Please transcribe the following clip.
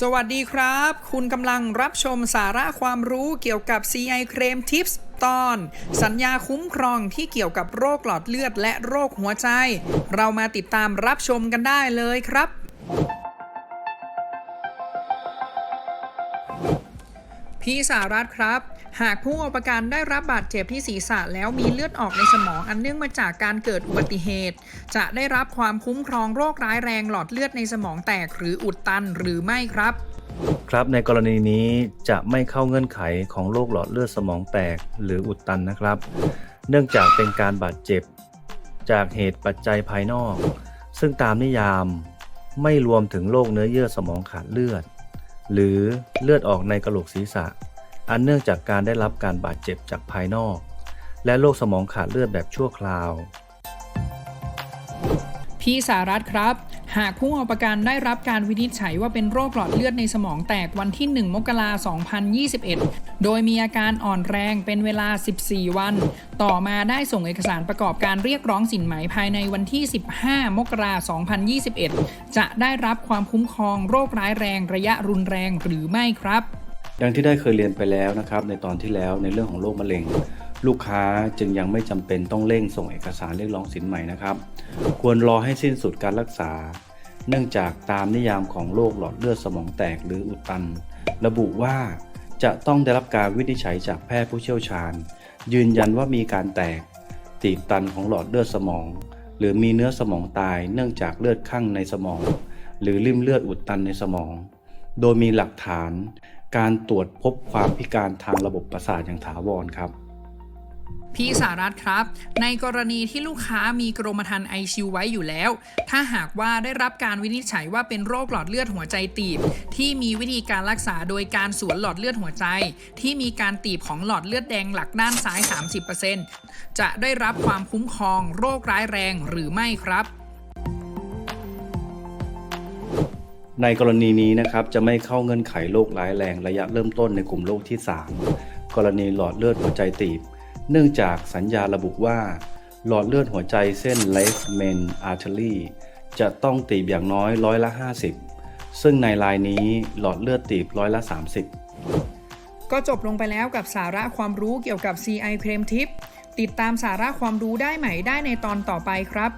สวัสดีครับ คุณกำลังรับชมสาระความรู้เกี่ยวกับ CI เครมทิปส์ตอน สัญญาคุ้มครองที่เกี่ยวกับโรคหลอดเลือดและโรคหัวใจ เรามาติดตามรับชมกันได้เลยครับ พี่สารัตครับ หากผู้เอาประกันได้รับบาดเจ็บที่ศีรษะแล้วมีเลือดออกในสมองอันเนื่องมาจากการเกิดอุบัติเหตุ จะได้รับความคุ้มครองโรคร้ายแรงหลอดเลือดในสมองแตกหรืออุดตันหรือไม่ครับ ครับในกรณีนี้จะไม่เข้าเงื่อนไขของโรคหลอดเลือดสมองแตกหรืออุดตันนะครับ เนื่องจากเป็นการบาดเจ็บ จากเหตุปัจจัยภายนอก ซึ่งตามนิยามไม่รวมถึงโรคเนื้อเยื่อสมองขาดเลือด หรือเลือดออกในกระโหลกศีรษะ อันเนื่องจากการได้รับการบาดเจ็บจากภายนอก และโรคสมองขาดเลือดแบบชั่วคราว พี่สารัตครับ หากผู้เอาประกันได้รับการวินิจฉัยว่าเป็นโรคหลอดเลือดในสมองแตกวันที่ 1 มกราคม 2021 โดยมีอาการอ่อนแรงเป็นเวลา 14 วัน ต่อมาได้ส่งเอกสารประกอบการเรียกร้องสินไหมภายในวันที่ 15 มกราคม 2021 จะได้รับความคุ้มครองโรคร้ายแรงระยะรุนแรงหรือไม่ครับ ดังที่ได้เคยเรียนไปแล้วนะครับ ในตอนที่แล้วในเรื่องของโรคมะเร็งลูกค้าจึงยังไม่จำเป็นต้องเร่งส่งเอกสารเรียกร้องสินใหม่นะครับ ควรรอให้สิ้นสุดการรักษา เนื่องจากตามนิยามของโรคหลอดเลือดสมองแตกหรืออุดตัน ระบุว่าจะต้องได้รับการวินิจฉัยจากแพทย์ผู้เชี่ยวชาญ ยืนยันว่ามีการแตก ตีบตันของหลอดเลือดสมอง หรือมีเนื้อสมองตายเนื่องจากเลือดข้างในสมอง หรือริ่มเลือดอุดตันในสมอง โดยมีหลักฐาน การตรวจพบความพิการทางระบบประสาทอย่างถาวรครับ พี่สารัตครับ ในกรณีที่ลูกค้ามีกรมธรรม์ไอชิวไว้อยู่แล้ว ถ้าหากว่าได้รับการวินิจฉัยว่าเป็นโรคหลอดเลือดหัวใจตีบ ที่มีวิธีการรักษาโดยการสวนหลอดเลือดหัวใจ ที่มีการตีบของหลอดเลือดแดงหลักด้านซ้าย 30%จะได้รับความคุ้มครอง โรคร้ายแรงหรือไม่ครับในกรณีนี้นะครับจะไม่เข้าเงื่อนไขโรคร้ายแรงระยะเริ่มต้นในกลุ่มโรคที่ 3 กรณีหลอดเลือดหัวใจตีบ เนื่องจากสัญญาระบุว่า หลอดเลือดหัวใจเส้น left main artery จะต้องตีบอย่างน้อยร้อยละ 50 ซึ่งในรายนี้หลอดเลือดตีบร้อยละ 30 ก็จบลงไปแล้วกับสาระความรู้เกี่ยวกับ CI เครมทิปติดตามสาระความรู้ได้ใหม่ได้ในตอนต่อไปครับ